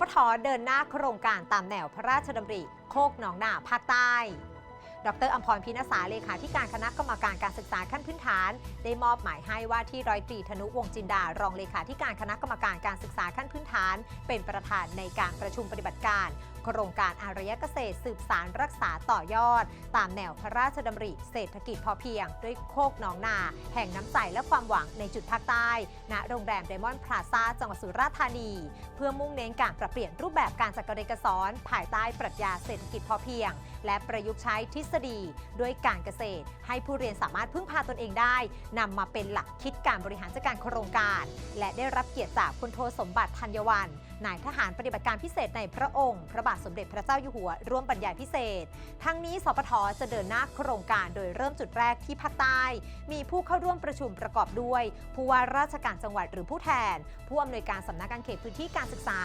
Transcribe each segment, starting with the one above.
ปทเดินหน้าโครงการตามแนวพระราชดำริ โคกหนองนาภาคใต้ ดรอัมพรพินาศาเลขาธิการคณะกรรมการการศึกษาขั้นพื้นฐาน ได้มอบหมายให้ว่าที่ร้อยตรีธนุวงจินดา รองเลขาธิการคณะกรรมการการศึกษาขั้นพื้นฐาน เป็นประธานในการประชุมปฏิบัติการ โครงการอารยเกษตรสืบสารรักษาต่อยอด ตามแนวพระราชดำริเศรษฐกิจพอเพียง ด้วยโคกหนองนา แห่งน้ำใสและความหวังในจุดภาคใต้ ณ โรงแรมไดมอนด์พลาซ่าจังหวัดสุราษฎร์ธานี เพื่อมุ่งเน้นการปรับเปลี่ยนรูปแบบการจัดการเรียนการสอน ภายใต้ปรัชญาเศรษฐกิจพอเพียง และประยุกต์ใช้ทฤษฎีด้วยการเกษตร ให้ผู้เรียนสามารถพึ่งพาตนเองได้นำมาเป็นหลักคิดการบริหารจัดการโครงการ และได้รับเกียรติจากพลโทสมบัติธัญวันนายทหารปฏิบัติการพิเศษในพระองค์ พระบาทสมเด็จพระเจ้าอยู่หัว ร่วมบรรยายพิเศษ ทั้งนี้สปทจะเดินหน้าโครงการโดยเริ่มจุดแรกที่ภาคใต้ มีผู้เข้าร่วมประชุมประกอบด้วย ผู้ว่าราชการจังหวัดหรือผู้แทน ผู้อำนวยการสำนักงานเขตพื้นที่การศึกษา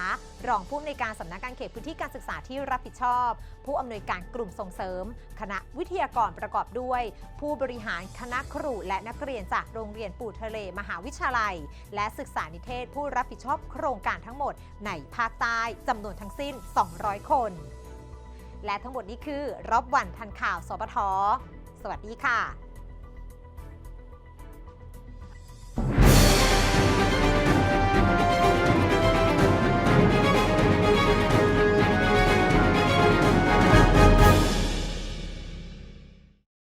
รองผู้อำนวยการสำนักงานเขตพื้นที่การศึกษาที่รับผิดชอบ ผู้อำนวยการกลุ่มส่งเสริม คณะวิทยากรประกอบด้วย ผู้บริหารคณะครูและนักเรียนจากโรงเรียนปู่ทะเลมหาวิทยาลัย และศึกษานิเทศผู้รับผิดชอบโครงการทั้งหมดในภาคใต้จำนวนทั้งสิ้น 200 คน และทั้งหมดนี้คือรอบวันทันข่าวสปทสวัสดีค่ะ